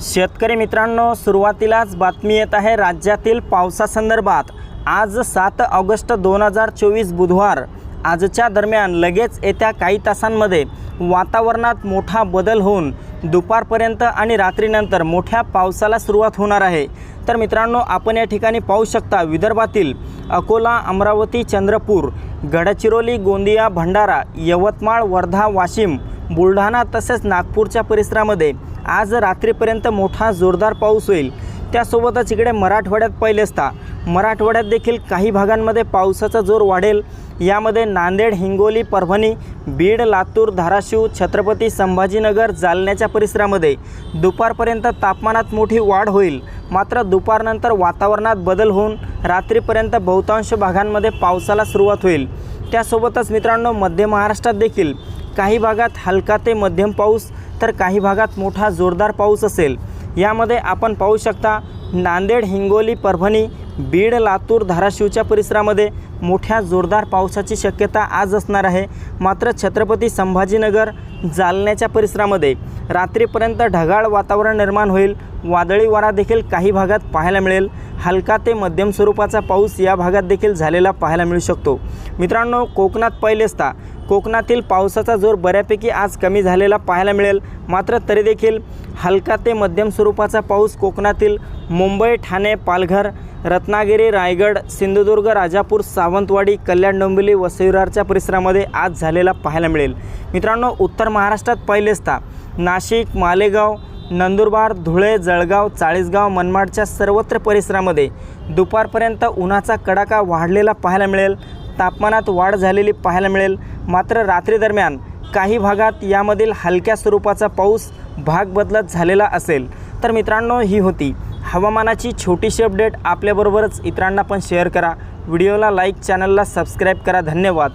शेतकरी मित्रांनो सुरुवातीलाच बातमी येत आहे राज्यातील पावसासंदर्भात. आज सात ऑगस्ट दोन हजार चोवीस बुधवार. आजच्या दरम्यान लगेच येत्या काही तासांमध्ये वातावरणात मोठा बदल होऊन दुपारपर्यंत आणि रात्रीनंतर मोठ्या पावसाला सुरुवात होणार आहे. तर मित्रांनो आपण या ठिकाणी पाहू शकता विदर्भातील अकोला अमरावती चंद्रपूर गडचिरोली गोंदिया भंडारा यवतमाळ वर्धा वाशिम बुलढाणा तसेच नागपूरच्या परिसरामध्ये आज रात्रीपर्यंत मोठा जोरदार पाऊस होईल. त्यासोबतच इकडे मराठवाड्यात पहिले असता. मराठवाड्यात देखील काही भागांमध्ये पावसाचा जोर वाढेल. यामध्ये नांदेड हिंगोली परभणी बीड लातूर धाराशिव छत्रपती संभाजीनगर जालन्याच्या परिसरामध्ये दुपारपर्यंत तापमानात मोठी वाढ होईल. मात्र दुपारनंतर वातावरणात बदल होऊन रात्रीपर्यंत बहुतांश भागांमध्ये पावसाला सुरुवात होईल. त्यासोबतच मित्रांनो मध्य महाराष्ट्रात देखील काही भागात हलका ते मध्यम पाऊस तर काही भागात मोठा जोरदार पाऊस असेल. यामध्ये आपण पाहू शकता नांदेड हिंगोली परभणी बीड लातूर धाराशिवच्या परिसरामध्ये मोठ्या जोरदार पावसाची शक्यता आज असणार आहे. मात्र छत्रपती संभाजीनगर जालन्याच्या परिसरामध्ये रात्रीपर्यंत ढगाळ वातावरण निर्माण होईल. वादळी वारा देखील काही भागात पाहायला मिळेल. हलका ते मध्यम स्वरूपाचा पाऊस या भागात देखील झालेला पाहायला मिळू शकतो. मित्रांनो कोकणात पहिले असता कोकणातील पावसाचा जोर बऱ्यापैकी आज कमी झालेला पाहायला मिळेल. मात्र तरी देखील हलका ते मध्यम स्वरूपाचा पाऊस कोकणातील मुंबई ठाणे पालघर रत्नागिरी रायगड सिंधुदुर्ग राजापूर सावंतवाडी कल्याण डोंबिवली वसईरारच्या परिसरामध्ये आज झालेला पाहायला मिळेल. मित्रांनो उत्तर महाराष्ट्रात पहिले असता नाशिक मालेगाव नंदुरबार धुळे जळगाव चाळीसगाव मनमाडच्या सर्वत्र परिसरामध्ये दुपारपर्यंत उन्हाचा कडाका वाढलेला पाहायला मिळेल. तापमानात वाढ झालेली पाहायला मिळेल. मात्र रात्रीदरम्यान काही भागात यामधील हलक्या स्वरूपाचा पाऊस भाग बदलत झालेला असेल. तर मित्रांनो ही होती हवामानाची छोटीशी अपडेट. आपल्याबरोबरच इतरांना पण शेअर करा. व्हिडिओला लाईक चॅनलला सबस्क्राईब करा. धन्यवाद.